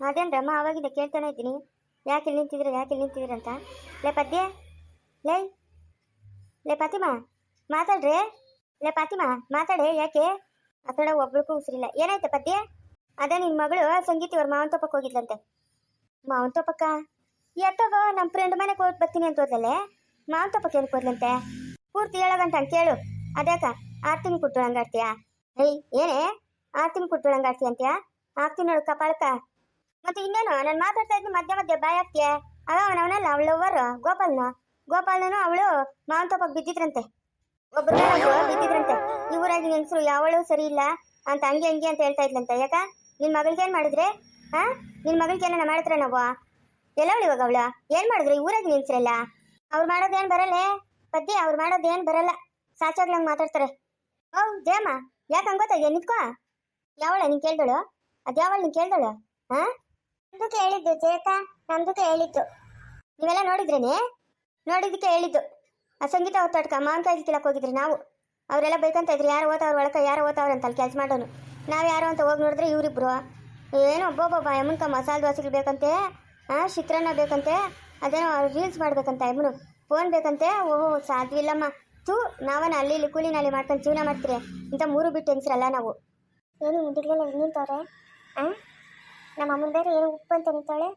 ಅದೇನ್ರಮ್ಮ ಅವಾಗಿಂದ ಕೇಳ್ತಾನೆ ಇದ್ದೀನಿ. ಯಾಕೆ ಇಲ್ಲಿ ಯಾಕೆ ಇಲ್ಲಿ ಅಂತ. ಲೇ ಪದ್ಯ, ಲೇ ಲೇ ಫಾತಿಮಾ ಮಾತಾಡ್ರಿ? ಲೇ ಫಾತಿಮಾ ಮಾತಾಡೆ, ಯಾಕೆ? ಆ ಕಡೆ ಒಬ್ಳಿಗೂ ಉಸಿರಿಲ್ಲ. ಏನಾಯ್ತು ಪದ್ಯ? ಅದೇ ನಿನ್ನ ಮಗಳು ಸಂಗೀತಿ ಅವ್ರ ಮಾವನ್ ತೋಪಕ್ಕೆ ಹೋಗಿದ್ಲಂತೆ. ಮಾವನ್ ತೋಪಕ್ಕ? ಎತ್ತೋಗೋ ನಮ್ಮ ಫ್ರೆಂಡ್ ಮನೆಗೆ ಹೋಗಿ ಬರ್ತೀನಿ ಅಂತ ಹೋದ್ಲಲ್ಲೇ ಮಾವನ್ ತೋಪಕ್ಕೆ ಏನಕ್ಕೆ ಹೋದ್ಲಂತೆ? ಪೂರ್ತಿ ಹೇಳೋಗಂಟ ಕೇಳು. ಅದ್ಯಾಕ? ಆರು ತಿಂಗಳು ಕೊಟ್ಟು ಹಂಗಾಡ್ತೀಯಾ? ಏಯ್, ಏನೇ? ಆರು ತಿಂಗಳು ಕೊಟ್ಟು ಹಂಗಾಡ್ತೀಯ ಅಂತೀಯಾ? ಹಾಕ್ತೀನಿ ನೋಡು, ಕಪಾಳಕ್ಕ. ಮತ್ತೆ ಇನ್ನೇನು? ನಾನು ಮಾತಾಡ್ತಾ ಇದ್ದೀನಿ ಮಧ್ಯ ಮಧ್ಯ ಬಾಯಕ್ಕೆ ಅವನ ಅವನವನಲ್ಲ, ಅವಳು ಲವ್ವರ್ ಗೋಪಾಲ್ನ? ಗೋಪಾಲ್ನೂ ಅವಳು ಮಾವನ್ ತೋಪಕ್ಕೆ ಬಿದ್ದಿದ್ರಂತೆ ಒಬ್ಬರು ಬಿದ್ದಿದ್ರಂತೆ. ಊರಾಗಿನ ಹೆಂಗಸರು ಯಾವಳು ಸರಿ ಇಲ್ಲ ಅಂತ ಹಂಗೆ ಹಂಗೆ ಅಂತ ಹೇಳ್ತಾ ಇದ್ಲಂತೆ. ಯಾಕ? ನಿನ್ ಮಗಳಿಗೆ ಏನು ಮಾಡಿದ್ರೆ? ಹಾ ನಿನ್ ಮಗಳಿಗೆ ಏನಾರ ಮಾಡಿದ್ರೆ ನಾವು? ಎಲ್ಲವಳು ಇವಾಗ ಅವಳ? ಏನ್ ಮಾಡಿದ್ರು ನಿಲ್ಸ್ರಲ್ಲ ಹೆಂಗಸರೆಲ್ಲ? ಅವ್ರು ಮಾಡೋದೇನ್ ಬರಲ್ಲೇ? ಪದ್ಯ, ಅವ್ರು ಮಾಡೋದೇನ್ ಬರಲ್ಲ. ಸಾಚಾಗ್ಲಂಗೆ ಮಾತಾಡ್ತಾರೆ. ಓ ಜಯಮ್ಮ ಯಾಕೆ ಹಂಗೋತಾಗ ನಿಂತ್ಕೋ. ಯಾವಳ, ನೀನ್ ಕೇಳ್ದಳು? ಅದ್ಯಾವಳ ನೀನ್ ಕೇಳ್ದಳು? ಹಾ ನಮ್ದಕ್ಕೆ ಹೇಳಿದ್ದು ಚೇತಾ ನಮ್ದು ಹೇಳಿದ್ದು ನೀವೆಲ್ಲ ನೋಡಿದ್ರೇನೆ? ನೋಡಿದ್ದಕ್ಕೆ ಹೇಳಿದ್ದು. ಆ ಸಂಗೀತ ಹೊತ್ತಾಡ್ಕ, ಮಾವಿನಕಾಯಿ ಕೀಳಕ್ಕೆ ಹೋಗಿದ್ರಿ ನಾವು. ಅವರೆಲ್ಲ ಬೇಕಂತ ಇದ್ರಿ, ಯಾರು ಓದವ್ರ ಒಳಕ, ಯಾರು ಓದವ್ರ ಅಂತ ಅಲ್ಲಿ ಕೆಲಸ ಮಾಡೋನು. ನಾವು ಯಾರು ಅಂತ ಹೋಗಿ ನೋಡಿದ್ರೆ ಇವರಿಬ್ರು. ಏನೋ ಒಬ್ಬೊಬ್ಬ ಯಮನ್ಕ ಮಸಾಲೆ ದೋಸೆಗಳು ಬೇಕಂತೆ ಹಾಂ ಚಿತ್ರಾನ್ನ ಬೇಕಂತೆ, ಅದೇನೋ ರೀಲ್ಸ್ ಮಾಡ್ಬೇಕಂತ ಯಮನು. ಫೋನ್ ಬೇಕಂತೆ, ಓಹೋ, ಸಾಧ್ಯವಿಲ್ಲಮ್ಮ. ತೂ ನಾವನ್ನ ಅಲ್ಲಿ ಇಲ್ಲಿ ಕೂಲಿನಲ್ಲಿ ನಾಲಿ ಮಾಡ್ಕೊಂಡು ಜೀವನ ಮಾಡ್ತೀರಿ ಇಂಥ ಮೂರು ಬಿಟ್ಟು ಹೆಂಗ್ಸ್ರಲ್ಲ ನಾವು. ಏನು ಮುದುಗಳೆಲ್ಲ ಹೆಂಗಿಂತಾರೆ ಆ? ನಮ್ಮ ಅಮ್ಮನ ಬೇರೆ ಏನು ಉಪ್ಪು ಅಂತ ನಿಂತಾಳೆ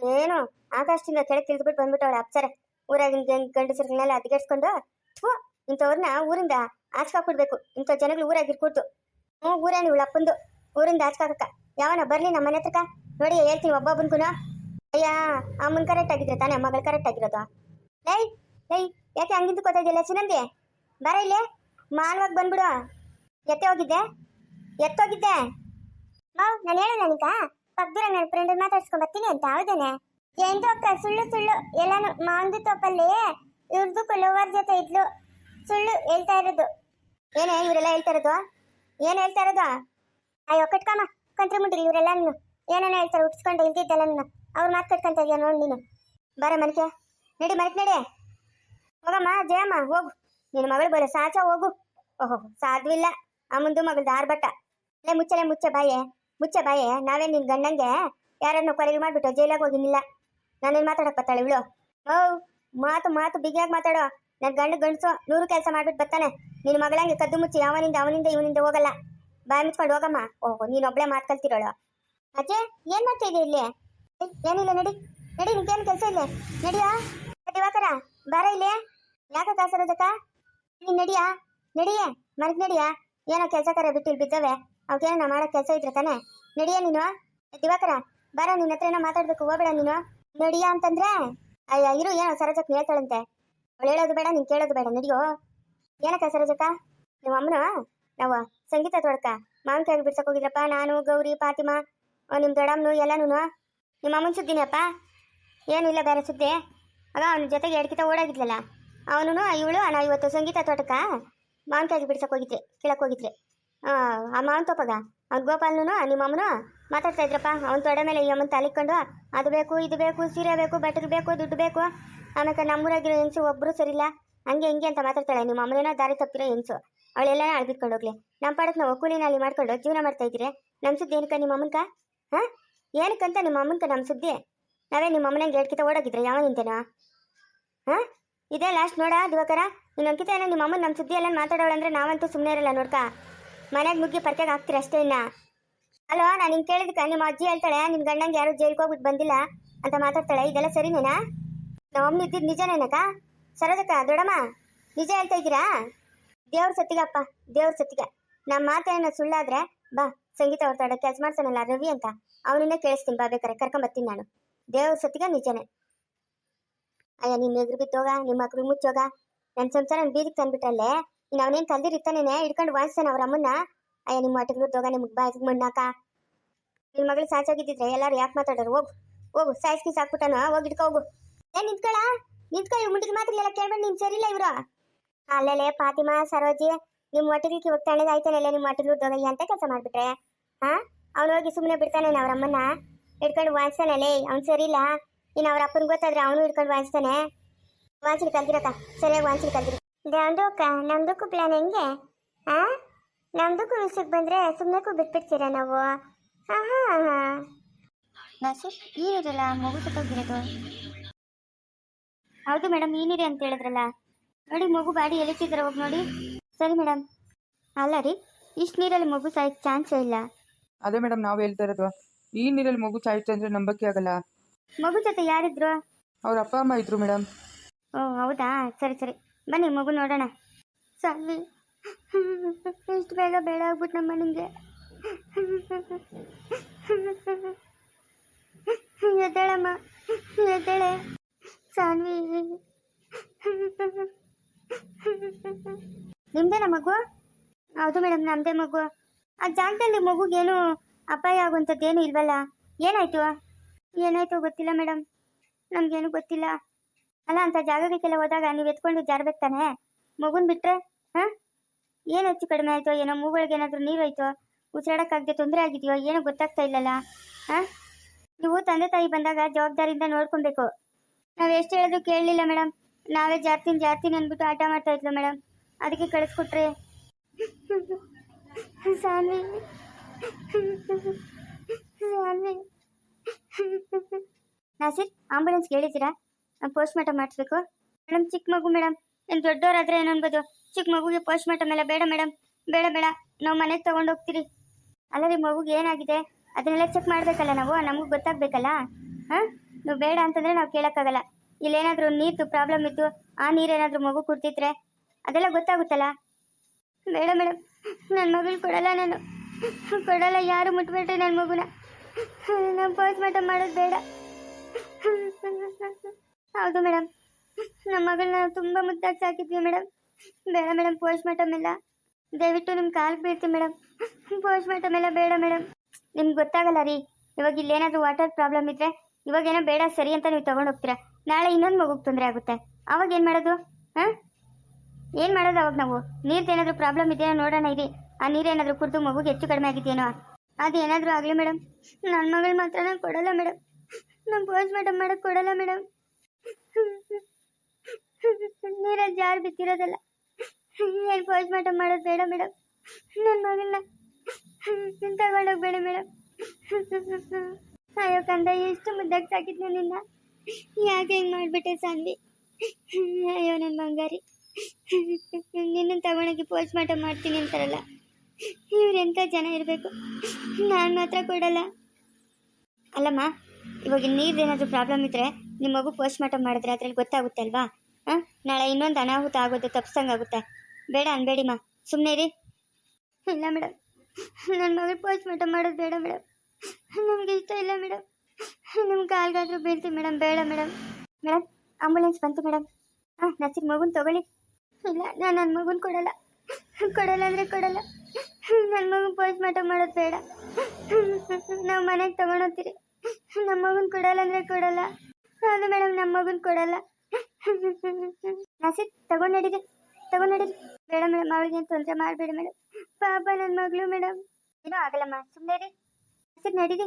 ಏನು, ಆಕಾಶದಿಂದ ಕೆಳಗೆ ತಿಳಿದ್ಬಿಟ್ಟು ಬಂದ್ಬಿಟ್ಟವಳೆ ಅಪ್ಸರ. ಊರಾಗಿನ ಗಂಡಸರನ್ನೆಲ್ಲ ಅದ್ಗೆಡ್ಸ್ಕೊಂಡು ಥೂ ಇಂಥವ್ರನ್ನ ಊರಿಂದ ಆಚ್ಕಾಕ್ಬಿಡ್ಬೇಕು ಇಂಥ ಜನಗಳು ಊರಾಗಿ ಇರ್ಕೊಡ್ತು ಹ್ಞೂ, ಊರೇನು ಇವಳು ಅಪ್ಪಂದು. ಊರಿಂದ ಆಚ್ಕಾಕಕ್ಕ ಯಾವನ ಬರಲಿ ನಮ್ಮ ಮನೆ ಹತ್ರಕ್ಕ? ನೋಡಿ, ಹೇಳ್ತೀನಿ ಒಬ್ಬೊಬ್ಬನ್ಕುನ. ಅಯ್ಯ, ಅಮ್ಮನ ಕರೆಕ್ಟ್ ಆಗಿದ್ರೆ ತಾನೇ, ಮಗಳು ಕರೆಕ್ಟ್ ಆಗಿರೋದು. ಲೈ ಲೈ, ಯಾಕೆ ಹಂಗಿಂತ ಕೂತಿದ್ಯಲ್ಲ ಸುನಂದಿ? ಬರ ಇಲ್ಲೇ. ಮಾಲ್ವಾಗಿ ಬಂದ್ಬಿಡು. ಎತ್ತೆ ಹೋಗಿದ್ದೆ. ಎತ್ತೋಗಿದ್ದೆ ಹಾ ನಾನು ಹೇಳೋಣ ನಿಂಕ ಪಕ್ಕದೂರ ನನ್ನ ಫ್ರೆಂಡ್ ಮಾತಾಡ್ಸ್ಕೊಂಡ್ ಬರ್ತೀನಿ ಅಂತ, ಹೌದೇನೆ? ಜಯಂತು ಅಕ್ಕ ಸುಳ್ಳು ಸುಳ್ಳು. ಎಲ್ಲಾನು ಮಾಂದು ತೋಪಲ್ಲಿ ಇವ್ರದ್ದು ಕೊಲ್ಲೋವರ್ ಜೊತೆ ಇದ್ಲು. ಸುಳ್ಳು ಹೇಳ್ತಾ ಇರೋದು. ಏನೇ ಇವರೆಲ್ಲ ಹೇಳ್ತಾ ಇರೋದು? ಏನ್ ಹೇಳ್ತಾ ಇರೋದು? ಅಯ್ಯೋ, ಕಟ್ಕಮ್ಮ. ಕಂತ್ರಿ ಮುಟ್ಟಿರಿ ಇವರೆಲ್ಲ ಏನೇನೋ ಹೇಳ್ತಾರೆ, ಉಟ್ಸ್ಕೊಂಡು ನಾನು ಅವ್ರ ಮಾತು ಕಟ್ಕೊಂತ ಇದೆಯಾ ನೋಡಿ ನೀನು. ಬರ ಮನಕೆ ನಡಿ ಮನಕ್ ನಡಿ. ಹೋಗಮ್ಮ ಜಯಮ್ಮ, ಹೋಗು. ನಿನ್ನ ಮಗಳು ಬರೋ ಸಾಚ ಹೋಗು. ಓಹೋ, ಸಾಧ್ವಿಲ್ಲ. ಅಮ್ಮಂದು ಮಗಳು ದಾರ್ಭಟ್ಟ ಲೇ ಮುಚ್ಚಲೆ ಮುಚ್ಚೆ ಬಾಯೆ. ಮುಚ್ಚೆ ಬಾಯೆ, ನಾವೇ ನಿನ್ ಗಂಡಂಗೆ ಯಾರನ್ನು ಮಾಡ್ಬಿಟ್ಟು ಜೈಲಾಗ ಹೋಗಿನಿಲ್ಲ. ನಾನೇನ್ ಮಾತಾಡಕ್ ಬತ್ತಾಳೆ ಇವಳು. ಓ ಮಾತು ಮಾತು, ಬಿಗಿಯಾಗಿ ಮಾತಾಡೋ. ನನ್ನ ಗಂಡ ಗಂಡಸು ನೂರು ಕೆಲಸ ಮಾಡ್ಬಿಟ್ಟು ಬರ್ತಾನೆ. ನಿನ್ ಮಗಳಂಗೆ ಕದ್ದು ಮುಚ್ಚಿ ಅವನಿಂದ ಅವನಿಂದ, ಇವನಿಂದ ಹೋಗಲ್ಲ. ಬಾಯ್ ಮುಚ್ಕೊಂಡು ಹೋಗಮ್ಮ. ಓಹೋ, ನೀನು ಒಬ್ಳೆ ಮಾತು ಕಲ್ತಿರೋಳು. ಅಜ್ಜೆ ಏನ್ ಮಾಡ್ತಾ ಇದೆ ಇಲ್ಲಿ? ಏನಿಲ್ಲ, ನಡಿ. ನಡಿ, ನಿಂಗೇನು ಕೆಲಸ ಇಲ್ಲ? ನಡಿಯಾ? ದಿವಾಕರ, ಬಾರ ಇಲ್ಲಿ? ಯಾಕ ಕಾಸರೋದಕ್ಕ? ನೀನ್ ನಡಿಯಾ? ನಡಿಯೇ ಮನಕ್ ನಡಿಯಾ? ಏನೋ ಕೆಲಸ ಕರ ಬಿಟ್ಟಿಲ್ ಬಿದ್ದವೆ ಅವಕ್ಕೇನೋ ಮಾಡೋ ಕೆಲಸ ಇದ್ರೆ ತಾನೆ? ನಡಿಯ ನೀನು? ದಿವಕರ ಬಾರ ನಿನ್ನ ಹತ್ರ ಏನೋ ಮಾತಾಡ್ಬೇಕು ಹೋಗ್ಬೇಡ ನೀನು. ನಡಿಯಾ ಅಂತಂದ್ರೆ ಅಯ್ಯ ಇರು ಏನೋ ಸರೋಜಕ್ ಹೇಳ್ತಾಳಂತೆ. ಅವಳು ಹೇಳೋದು ಬೇಡ ನೀನು ಕೇಳೋದು ಬೇಡ ನಡಿಯೋ. ಏನಕ್ಕ ಸರೋಜಕ್ಕ? ನಿಮ್ಮ ಅಮ್ಮನ? ನಾವು ಸಂಗೀತ ತೊಡಕ. ಮಾವಿನಕಾಯಿ ಬಿಡ್ಸಕ್ ಹೋಗಿದ್ರಪ್ಪ ನಾನು ಗೌರಿ ಫಾತಿಮಾ ಆ, ನಿಮ್ ದೊಡ್ಡಮ್ಮನು ಎಲ್ಲಾನು ನಿಮ್ಮ ಅಮ್ಮನ ಸುದ್ದಿನಪ್ಪ? ಇಲ್ಲ ಬೇರೆ ಸುದ್ದಿ. ಆಗ ಅವನ ಜೊತೆಗೆ ಎಡ್ಕಿತ ಓಡಾಗಿದ್ಲಲ್ಲ. ಅವನು ಇವಳು ನಾವು ಇವತ್ತು ಸಂಗೀತ ತೋಟಕ್ಕ ಮಾವಿನಕಾಯಿ ಬಿಡ್ಸಕ್ ಹೋಗಿದ್ರಿ ಕೀಳಕ್ ಹೋಗಿದ್ರಿ ಆ, ಮಾವನ್ ಆ ಗೋಪಾಲ್ನು ನಿಮ್ಮ ಅಮ್ಮನು ಮಾತಾಡ್ತಾ ಇದ್ರಪ್ಪ ಅವ್ನ ತೊಡೆ ಮೇಲೆ ಈ ಅಮ್ಮನ ತಲಿಕೊಂಡು ಅದು ಬೇಕು ಇದು ಬೇಕು ಸೀರೆ ಬೇಕು ಬಟ್ಟೆ ಬೇಕು ದುಡ್ಡು ಬೇಕು. ಆಮೇಲೆ ನಮ್ಮೂರಾಗಿರೋ ಹೆಂಗಸು ಒಬ್ಬರು ಸರಿಲ್ಲ. ಹಂಗೆ ಹಿಂಗೆ ಅಂತ ಮಾತಾಡ್ತಾಳೆ. ನಿಮ್ಮ ಅಮ್ಮನೇನೋ ದಾರಿ ತಪ್ಪಿರೋ ಹೆಂಗಸು. ಅವಳೆಲ್ಲ ಅಳ್ಬಿಟ್ಕೊಂಡು ಹೋಗ್ಲಿ. ನಮ್ಮ ಪಾಡಕ್ಕೆ ನಾವು ಒಕ್ಕೂಲಿನಲ್ಲಿ ಮಾಡ್ಕೊಂಡು ಜೀವನ ಮಾಡ್ತಾ ಇದ್ರೆ ನಮ್ಮ ಸುದ್ದಿ ಏನಕ್ಕ ನಿಮ್ಮ ಅಮ್ಮನಕ ಹಾಂ? ಏನಕ್ಕಂತ ನಿಮ್ಮ ಅಮ್ಮನ್ಕ ನಮ್ಮ ಸುದ್ದಿ? ನಾವೇ ನಿಮ್ಮ ಅಮ್ಮನಂಗೆ ಹೇಳ್ಕಿತ ಓಡೋಗಿದ್ರೆ ಯಾವ ನಿಂತೇನೋ? ಹಾಂ? ಇದೇ ಲಾಸ್ಟ್ ನೋಡ ದಿವಕರ. ನೀನು ಅಂಕಿತ ಏನೋ ನಿಮ್ಮ ಅಮ್ಮನ ನಮ್ಮ ಸುದ್ದಿ ಎಲ್ಲ ಮಾತಾಡೋಳಂದ್ರೆ ನಾವಂತೂ ಸುಮ್ಮನೆ ಇರಲ್ಲ ನೋಡ್ಕ. ಮನೆಗೆ ಮುಗ್ಗಿ ಪರ್ಕೆಗೆ ಹಾಕ್ತೀರ ಅಷ್ಟೇ ಇನ್ನ? ಅಲೋ, ನಾನು ಹಿಂಗೆ ಕೇಳಿದ್ಕ ನಿಮ್ಮ ಅಜ್ಜಿ ಹೇಳ್ತಾಳೆ ನಿಮ್ಮ ಗಂಡಂಗೆ ಯಾರು ಜೈಲ್ಗೆ ಹೋಗ್ಬಿಟ್ಟು ಬಂದಿಲ್ಲ ಅಂತ ಮಾತಾಡ್ತಾಳೆ, ಇದೆಲ್ಲ ಸರಿನೇನಾ? ನಮ್ಮ ಅಮ್ಮ ಇದ್ದಿದ್ದು ನಿಜನೇನಕ್ಕ? ಸರೋಜಕ್ಕ ದೊಡಮ್ಮ ನಿಜ ಹೇಳ್ತಾ ಇದ್ದೀರಾ? ದೇವ್ರ ಸತ್ತಿಗಪ್ಪ, ದೇವ್ರ ಸತ್ತಿಗೆ. ನಮ್ಮ ಮಾತೇನ ಸುಳ್ಳಾದ್ರೆ, ಬಾ, ಸಂಗೀತ ಹೊರತಾಡ ತಡ ಕೆಲಸ ಮಾಡ್ತಾನಲ್ಲ ರವಿ ಅಂತ, ಅವನನ್ನೇ ಕೇಳಿಸ್ತೀನಿ, ಬಾ, ಬೇಕಾರೆ ಕರ್ಕೊಂಬರ್ತೀನಿ ನಾನು. ದೇವ್ರ ಸತ್ತಿಗೆ ನಿಜನೇ. ಅಯ್ಯ ನಿನ್ನ ಎದುರು ಬಿತ್ತೋಗ ನಿಮ್ಮ ಮಕ್ಳು ಮುಚ್ಚೋಗ ನನ್ನ ಸಂಸಾರ ಬೀದಿಗೆ ತಂದ್ಬಿಟ್ರಲ್ಲೇ ಇನ್ನು ಅವನೇನು ಕಲ್ದಿರಿತ್ತಾನೇನೆ ಹಿಡ್ಕೊಂಡು ವಾಯಿಸ್ತಾನೆ ಅವ್ರ ಅಮ್ಮನ್ನ? ಅಯ್ಯ, ನಿಮ್ಮ ಹೊಟ್ಟೆಗೆ ಹೋಗ ನಿಮ್ಗೆ ಬಾಯಿಗೆ ಮಣ್ಣಾಕ. ನಿನ್ನ ಮಗಳು ಸಾಚಾಗಿದ್ದಿದ್ರೆ ಎಲ್ಲರೂ ಯಾಕೆ ಮಾತಾಡೋರು? ಹೋಗು ಹೋಗು ಸಾಯಿಸ್ಕಿ ಸಾಕ್ಬಿಟ್ಟಾನ? ಹೋಗಿ ಇಟ್ಕೊ ಹೋಗು. ಏನ್ ನಿಂತ್ಕೊಳ? ನಿಂತ್ಕೊ ಇವ್ ಮುಂದಿಗೆ ಮಾತ್ರ ಎಲ್ಲ ಕೇಳ್ಬೇಡಿ, ನೀನು ಸರಿಲ್ಲ ಇವ್ರು. ಅಲ್ಲೇ ಫಾತಿಮಾ ಸರೋಜಿ ನಿಮ್ಮ ಮಟ್ಟಿಗೆ ಇವಾಗ ನಿಮ್ ನಿಮ್ಮ ಹೊಟ್ಟಿಗೆ ಉದ್ದೋಗ ಅಂತ ಕೆಲಸ ಮಾಡ್ಬಿಟ್ರೆ? ಹಾ? ಅವ್ನು ಹೋಗಿ ಸುಮ್ಮನೆ ಬಿಡ್ತಾನೆ ಅವ್ರ ಅಮ್ಮನ್ನ? ಹಿಡ್ಕೊಂಡು ವಾಯಿಸ್ತಾನಲ್ಲೇ ಅವ್ನು ಸರಿ ಸರಿಲ್ಲ ಇನ್ನು ಅವ್ರ ಅಪ್ಪನ ಗೊತ್ತಾದ್ರೆ ಅವನು ಹಿಡ್ಕೊಂಡು ವಾಯಿಸ್ತಾನೆ ವಾಂಚಲಿ ಕಲ್ತಿರಕ್ಕ ಸರಿಯಾಗಿ ವಾಂಚಲಿ ಕಲ್ತಿರಿ ನಮ್ದಕ್ಕ ನಮ್ದಕ್ಕೂ ಪ್ಲಾನ್ ಹೆಂಗೆ? ಹಾ ನಮ್ದಕ್ಕೂ ವಿಷಯಕ್ಕೆ ಬಂದ್ರೆ ಸುಮ್ಮನೆಕ್ಕೂ ಬಿಟ್ಬಿಡ್ತೀರಾ ನಾವು? ಹಾ ಹಾ ಹಾ ನರ್ಸು ಈ ನೀರಲ್ಲ ಮಗು ಸತ್ತೋಗಿರೋದು. ಹೌದು ಮೇಡಮ್ ಈ ನೀರೇ ಅಂತ ಹೇಳಿದ್ರಲ್ಲ? ನೋಡಿ ಮಗು ಬಾಡಿ ಎಲ್ಲಿಸಿದ್ರ ಹೋಗಿ ನೋಡಿ. ಸರಿ ಮೇಡಮ್. ಅಲ್ಲ ರೀ ಇಷ್ಟು ನೀರಲ್ಲಿ ಮಗು ಸಾಯಕ್ಕೆ ಚಾನ್ಸೇ ಇಲ್ಲ. ಅದೇ ಮೇಡಮ್ ನಾವು ಹೇಳ್ತಾ ಇರೋದು. ಈ ನೀರಲ್ಲಿ ಮಗು ಸಾಯುತ್ತೆ ಅಂದರೆ ನಂಬಕ್ಕೆ ಆಗಲ್ಲ. ಮಗು ಜೊತೆ ಯಾರಿದ್ರು? ಅವ್ರ ಅಪ್ಪ ಅಮ್ಮ ಇದ್ರು ಮೇಡಮ್. ಓ ಹೌದಾ? ಸರಿ ಸರಿ. ಬನ್ನಿ ಮಗು ನೋಡೋಣ. ಸರಿ ಇಷ್ಟು ಬೇಗ ಬೇಡ ಆಗ್ಬಿಟ್ಟು ನಮ್ಮ ನಿಮಗೆ ಎದ್ದೇಳಮ್ಮ, ಎದ್ದೇಳೆ. ಸಾನ್ವಿ. ನಿಮ್ಮದೇನ ಮಗು? ಹೌದು ಮೇಡಮ್ ನಮ್ಮದೇ ಮಗು. ಆ ಜಾಗದಲ್ಲಿ ಮಗುಗೇನು ಅಪಾಯ ಆಗುವಂಥದ್ದೇನು ಇಲ್ವಲ್ಲ? ಏನಾಯ್ತು? ಏನಾಯ್ತು ಗೊತ್ತಿಲ್ಲ ಮೇಡಮ್. ನಮ್ಗೇನು ಗೊತ್ತಿಲ್ಲ. ಅಲ್ಲ, ಅಂತ ಜಾಗಗಳಿಗೆಲ್ಲ ಹೋದಾಗ ನೀವು ಎತ್ಕೊಂಡು ಜಾರ್ಬೇಕು ತಾನೆ ಮಗುನ್ ಬಿಟ್ರೆ, ಹಾಂ? ಏನು ಹೆಚ್ಚು ಕಡಿಮೆ ಆಯ್ತೋ ಏನೋ, ಮೂಗಳಿಗೆ ಏನಾದರೂ ನೀರು ಹೋಯ್ತೋ ಉಸಿರಾಡೋಕ್ಕಾಗದೆ ತೊಂದರೆ ಆಗಿದೆಯೋ, ಏನೋ ಗೊತ್ತಾಗ್ತಾ ಇಲ್ಲಲ್ಲ, ಹಾಂ? ನೀವು ತಂದೆ ತಾಯಿ ಬಂದಾಗ ಜವಾಬ್ದಾರಿಯಿಂದ ನೋಡ್ಕೊಬೇಕು. ನಾವು ಎಷ್ಟು ಹೇಳಿದ್ರು ಕೇಳಲಿಲ್ಲ ಮೇಡಮ್ ನಾವೇ ಜಾರ್ತೀನಿ ಜಾರ್ತೀನಿ ಅಂದ್ಬಿಟ್ಟು ಆಟ ಮಾಡ್ತಾ ಇದ್ಲು ಮೇಡಮ್ ಅದಕ್ಕೆ ಕಳಿಸ್ಕೊಟ್ರೆ. ಸಾನ್ವಿ. ನಾಸಿರ್ ಆಂಬುಲೆನ್ಸ್ ಹೇಳಿದ್ದೀರಾ ಪೋಸ್ಟ್ ಮಾರ್ಟಮ್ ಮಾಡಿಸ್ಬೇಕು. ಮೇಡಮ್ ಚಿಕ್ಕ ಮಗು ಮೇಡಮ್ ಏನು ದೊಡ್ಡವರಾದ್ರೆ ಏನು ಅನ್ಬೋದು? ಚಿಕ್ಕ ಮಗುಗೆ ಪೋಸ್ಟ್ ಮಾರ್ಟಮ್ ಎಲ್ಲ ಬೇಡ ಮೇಡಮ್ ಬೇಡ ಬೇಡ. ನಾವು ಮನೆಗೆ ತಗೊಂಡು ಹೋಗ್ತೀರಿ. ಅಲ್ಲ ರೀ ಮಗುಗೆ ಏನಾಗಿದೆ? ಅದನ್ನೆಲ್ಲ ಚೆಕ್ ಮಾಡಬೇಕಲ್ಲ ನಾವು? ನಮಗೂ ಗೊತ್ತಾಗಬೇಕಲ್ಲ? ಹಾಂ? ನೀವು ಬೇಡ ಅಂತಂದರೆ ನಾವು ಕೇಳೋಕ್ಕಾಗಲ್ಲ. ಇಲ್ಲೇನಾದರೂ ನೀರ್ದು ಪ್ರಾಬ್ಲಮ್ ಇತ್ತು ಆ ನೀರೇನಾದರೂ ಮಗು ಕುಡ್ತಿದ್ರೆ ಅದೆಲ್ಲ ಗೊತ್ತಾಗುತ್ತಲ್ಲ? ಬೇಡ ಮೇಡಮ್ ನನ್ನ ಮಗಳು ಕೊಡಲ್ಲ ನಾನು. ಕೊಡಲ್ಲ, ಯಾರು ಮುಟ್ಬಿಟ್ರೆ ನನ್ನ ಮಗುನ. ನಾನು ಪೋಸ್ಟ್ ಮಾರ್ಟಮ್ ಮಾಡೋದು ಬೇಡ. ಹೌದು ಮೇಡಮ್. ನಮ್ಮ ಮಗಳನ್ನ ತುಂಬ ಮುದ್ದಾಗಿ ಸಾಕಿದ್ವಿ ಮೇಡಮ್. ಬೇಡ ಮೇಡಮ್ ಪೋಸ್ಟ್ ಮಾರ್ಟಮ್ ಎಲ್ಲ. ದಯವಿಟ್ಟು ನಿಮ್ಮ ಕಾಲ್ ಬೀಳ್ತೀವಿ ಮೇಡಮ್. ಪೋಸ್ಟ್ ಮಾರ್ಟಮ್ ಎಲ್ಲ ಬೇಡ ಮೇಡಮ್. ನಿಮ್ಗೆ ಗೊತ್ತಾಗಲ್ಲ ರೀ, ಇವಾಗ ಇಲ್ಲೇನಾದರೂ ವಾಟರ್ ಪ್ರಾಬ್ಲಮ್ ಇದ್ದರೆ ಇವಾಗೇನೋ ಬೇಡ, ಸರಿ ಅಂತ ನೀವು ತೊಗೊಂಡು ಹೋಗ್ತೀರಾ? ನಾಳೆ ಇನ್ನೊಂದು ಮಗುಗೆ ತೊಂದರೆ ಆಗುತ್ತೆ. ಅವಾಗ ಏನು ಮಾಡೋದು? ಹಾಂ? ಏನು ಮಾಡೋದು ಅವಾಗ ನಾವು? ನೀರ್ದೇನಾದರೂ ಪ್ರಾಬ್ಲಮ್ ಇದೆಯೋ? ನೋಡೋಣ ಇರಿ. ಆ ನೀರೇನಾದರೂ ಕುಡಿದು ಮಗುಗೆ ಹೆಚ್ಚು ಕಡಿಮೆ ಆಗಿದೆಯೇನೋ? ಅದು ಏನಾದರೂ ಆಗಲಿ ಮೇಡಮ್. ನನ್ನ ಮಗಳು ಮಾತ್ರ ನಾನು ಕೊಡಲ್ಲ ಮೇಡಮ್. ನಮ್ಮ ಪೋಸ್ಟ್ ಮಾರ್ಟಮ್ ಮಾಡೋಕ್ಕೆ ಕೊಡಲ್ಲ ಮೇಡಮ್. ನೀರಲ್ಲಿ ಜಾರು ಬಿದ್ದಿರೋದಲ್ಲ. ಏನು ಪೋಸ್ಟ್ ಮಾರ್ಟಮ್ ಮಾಡೋದು ಬೇಡ ಮೇಡಮ್ ನನ್ನ ಮಗಳನ್ನ ತಗೊಂಡೋಗ್ಬೇಡ ಮೇಡಮ್ ಅಯ್ಯೋ ಕಂದ, ಎಷ್ಟು ಮುದ್ದಾಗಿ ಸಾಕಿದ್ನ ನಿನ್ನ. ಯಾಕೆ ಹಿಂಗೆ ಮಾಡಿಬಿಟ್ಟೆ ಸಾನ್ವಿ ಅಯ್ಯೋ ನನ್ನ ಬಂಗಾರಿ. ನಿನ್ನ ತಗೊಂಡೋಗಿ ಪೋಸ್ಟ್ ಮಾರ್ಟಮ್ ಮಾಡ್ತೀನಿ ಅಂತಾರಲ್ಲ. ಇವ್ರು ಎಂಥ ಜನ ಇರಬೇಕು? ನಾನು ಮಾತ್ರ ಕೊಡಲ್ಲ. ಅಲ್ಲಮ್ಮ, ಇವಾಗ ನೀರ್ದೇನಾದರೂ ಪ್ರಾಬ್ಲಮ್ ಇದ್ದರೆ ನಿಮ್ಮ ಮಗು ಪೋಸ್ಟ್ ಮಾರ್ಟಮ್ ಮಾಡಿದ್ರೆ ಅದ್ರಲ್ಲಿ ಗೊತ್ತಾಗುತ್ತೆ ಅಲ್ವಾ ಹಾಂ? ನಾಳೆ ಇನ್ನೊಂದು ಅನಾಹುತ ಆಗೋದು ತಪ್ಪಿಸಂಗಾಗುತ್ತೆ? ಬೇಡ ಅನ್ಬೇಡಿ ಮಾ. ಸುಮ್ಮನೆ ರೀ ಇಲ್ಲ ಮೇಡಮ್ ನನ್ನ ಮಗಳು ಪೋಸ್ಟ್ ಮಾರ್ಟಮ್ ಮಾಡೋದು ಬೇಡ ಮೇಡಮ್ ನಮ್ಗೆ ಇಷ್ಟ ಇಲ್ಲ ಮೇಡಮ್ ನಿಮ್ಗೆ ಕಾಲ್ಗಾದ್ರೂ ಬೀಳ್ತೀವಿ ಮೇಡಮ್ ಬೇಡ ಮೇಡಮ್ ಮೇಡಮ್ ಆಂಬುಲೆನ್ಸ್ ಬಂತು ಮೇಡಮ್ ಹಾಂ, ನರ್ಸಿಂಗ್ ಮಗುನ ತಗೊಳ್ಳಿ. ಇಲ್ಲ, ನಾನು ನನ್ನ ಮಗುನ ಕೊಡಲ್ಲ. ಕೊಡಲ್ಲ ಅಂದರೆ ಕೊಡಲ್ಲ. ನನ್ನ ಮಗನ ಪೋಸ್ಟ್ ಮಾರ್ಟಮ್ ಮಾಡೋದು ಬೇಡ. ನಾವು ಮನೆಗೆ ತಗೊಂಡೋಗ್ತೀರಿ ನಮ್ಮ ಮಗನ ಕೊಡಲ್ಲ ಅಂದರೆ ಕೊಡಲ್ಲ. ಹೌದು ಮೇಡಮ್ ನಮ್ಮ ಮಗನ ಕೊಡಲ್ಲ. ನಸೀರ್ ತಗೊಂಡು ನಡೀರಿ ತಗೊಂಡು ನಡೀರಿ ಬೇಡ ಮೇಡಮ್, ಅವಳಿಗೆ ತೊಂದರೆ ಮಾಡಬೇಡಿ ಮೇಡಮ್. ಪಾಪ ನನ್ನ ಮಗಳು ಮೇಡಮ್. ಏನೂ ಆಗಲ್ಲಮ್ಮ ಸುಮ್ಮನೆ ರೀ ನಸೀರ್ ನಡೀರಿ